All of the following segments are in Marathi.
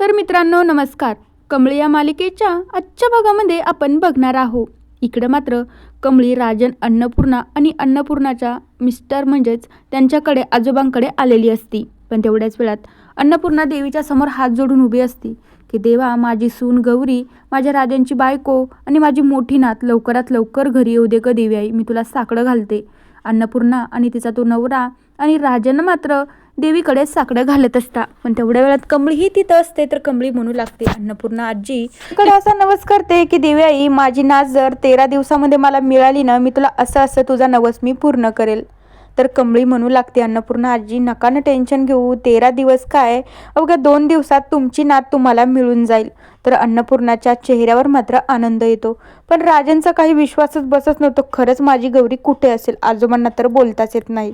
तर मित्रांनो नमस्कार. कमळी या मालिकेच्या आजच्या भागामध्ये आपण बघणार आहोत. इकडं मात्र कमळी राजन अन्नपूर्णा आणि अन्नपूर्णाच्या मिस्टर म्हणजेच त्यांच्याकडे आजोबांकडे आलेली असती. पण तेवढ्याच वेळात अन्नपूर्णा देवीच्या समोर हात जोडून उभी असती. की देवा माझी सून गौरी माझ्या राजांची बायको आणि माझी मोठी नात लवकरात लवकर घरी येऊ दे ग देवी आई मी तुला साकडं घालते. अन्नपूर्णा आणि तिचा तो नवरा आणि राजन मात्र देवीकडे साकडं घालत असता. पण तेवढ्या वेळात कमळीही तिथं असते तर कमळी म्हणू लागते अन्नपूर्णा आजी. इकडे असा नवस करते की देवी आई माझी नाच जर तेरा दिवसामध्ये मला मिळाली ना मी तुला असं असं तुझा नवस मी पूर्ण करेल. तर कमळी म्हणू लागते अन्नपूर्णा आजी नका ना टेन्शन घेऊ तेरा दिवस काय? अवघ्या दोन दिवसात तुमची नात तुम्हाला मिळून जाईल. तर अन्नपूर्णाच्या चेहऱ्यावर मात्र आनंद येतो. पण राजांचा काही विश्वासच बसत नव्हतो. खरंच माझी गौरी कुठे असेल? आजोबांना तर बोलताच येत नाही.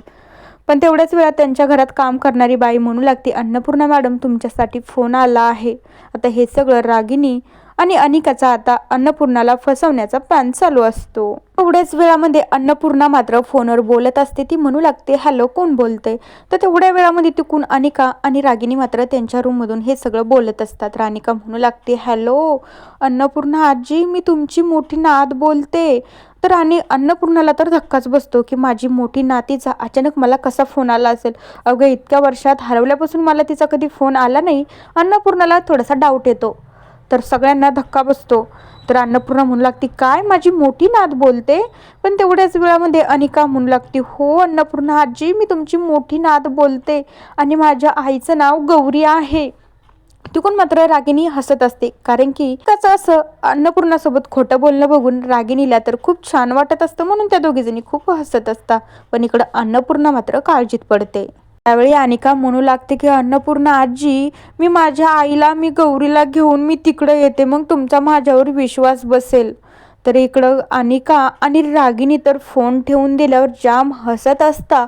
पण तेवढ्याच वेळात त्यांच्या घरात काम करणारी बाई म्हणू लागते अन्नपूर्णा मॅडम तुमच्यासाठी फोन आला आहे. आता हे सगळं रागिनी आणि अनिकाचा आता अन्नपूर्णाला फसवण्याचा प्लॅन चालू असतो. तेवढ्याच वेळामध्ये अन्नपूर्णा मात्र फोनवर बोलत असते. ती म्हणू लागते हॅलो कोण बोलते तर तेवढ्या वेळामध्ये तिकून अनिका आणि रागिनी मात्र त्यांच्या रूममधून हे सगळं बोलत असतात. रानिका म्हणू लागते हॅलो अन्नपूर्णा आजी मी तुमची मोठी नाद बोलते. तर आणि अन्नपूर्णाला तर धक्काच बसतो की माझी मोठी नातीचा अचानक मला कसा फोन आला असेल? अवघ्या इतक्या वर्षात हरवल्यापासून मला तिचा कधी फोन आला नाही. अन्नपूर्णाला थोडासा डाऊट येतो. तर सगळ्यांना धक्का बसतो. तर अन्नपूर्णा म्हणू लागते काय माझी मोठी नात बोलते? पण तेवढ्याच वेळामध्ये अनिका म्हणू लागते हो अन्नपूर्णा आजी मी तुमची मोठी नात बोलते आणि माझ्या आईचं नाव गौरी आहे. तिकून मात्र रागिणी हसत असते. कारण की कसं असं अन्नपूर्णासोबत खोटं बोलणं बघून रागिणीला तर खूप छान वाटत असतं म्हणून त्या दोघीजणी खूप हसत असतात पण इकडं अन्नपूर्णा मात्र काळजीत पडते. त्यावेळी अनिका म्हणू लागते की अन्नपूर्णा आजी मी माझ्या आईला मी गौरीला घेऊन मी तिकडं येते. मग तुमचा माझ्यावर विश्वास बसेल. तर इकडं अनिका आणि रागिनी तर फोन ठेवून दिल्यावर जाम हसत असता.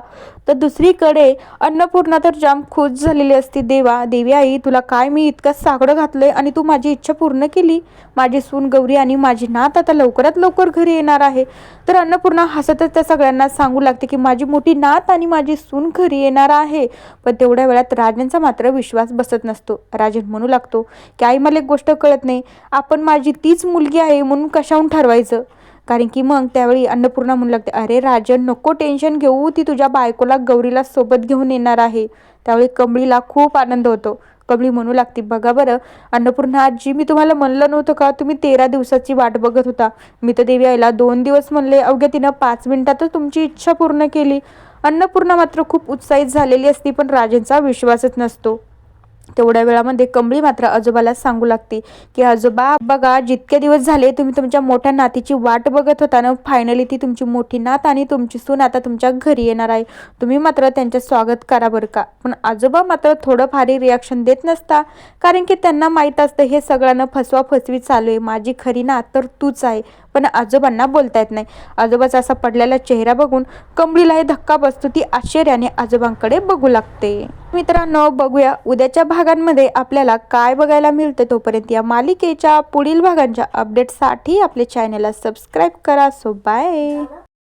तर दुसरीकडे अन्नपूर्णा तर जाम खुश झालेली असती. देवा देवी आई तुला काय मी इतकं साकडं घातलंय आणि तू माझी इच्छा पूर्ण केली? माझी सून गौरी आणि माझी नात आता लवकरात लवकर घरी येणार आहे. तर अन्नपूर्णा हसतच त्या सगळ्यांना सांगू लागते की माझी मोठी नात आणि माझी सून घरी येणार आहे. पण तेवढ्या वेळात राजनचा मात्र विश्वास बसत नसतो. राजन म्हणू लागतो की आई मला एक गोष्ट कळत नाही. आपण माझी तीच मुलगी आहे म्हणून कशाहून ठरवायचं. कारण की मग त्यावेळी अन्नपूर्णा म्हणू लागते अरे राजन नको टेन्शन घेऊ. ती तुझ्या बायकोला गौरीला सोबत घेऊन येणार आहे. त्यावेळी कमळीला खूप आनंद होतो. कमळी म्हणू लागते बघा बरं अन्नपूर्णा आजी मी तुम्हाला म्हणलं नव्हतं का? तुम्ही तेरा दिवसाची वाट बघत होता. मी तर देवी आईला दोन दिवस म्हणले अवघ्या तिनं पाच मिनिटातच तुमची इच्छा पूर्ण केली. अन्नपूर्णा मात्र खूप उत्साहित झालेली असती पण राजेंचा विश्वासच नसतो. तेवढ्या वेळामध्ये कमळी मात्र आजोबाला सांगू लागते की आजोबा बघा जितके दिवस झाले तुम्ही तुमच्या मोठ्या नातीची वाट बघत होता ना फायनली ती तुमची मोठी नात आणि तुमची सून आता तुमच्या घरी येणार आहे. तुम्ही मात्र त्यांचे स्वागत करा बरं का. पण आजोबा मात्र थोडं रिॲक्शन देत नसता कारण की त्यांना माहीत असतं हे सगळ्यांना फसवा फसवी चालू आहे. माझी खरी नात तर तूच आहे. पण आजोबांना बोलता येत नाही. आजोबाचा असा पडलेला चेहरा बघून कमळीलाही धक्का बसतो ती आश्चर्याने आजोबांकडे बघू लागते. मित्रांनो बघूया उद्याच्या भागांमध्ये आपल्याला काय बघायला मिळतं तोपर्यंत या मालिकेच्या पुढील भागांच्या अपडेटसाठी आपल्या चॅनलला सबस्क्राईब करा. So bye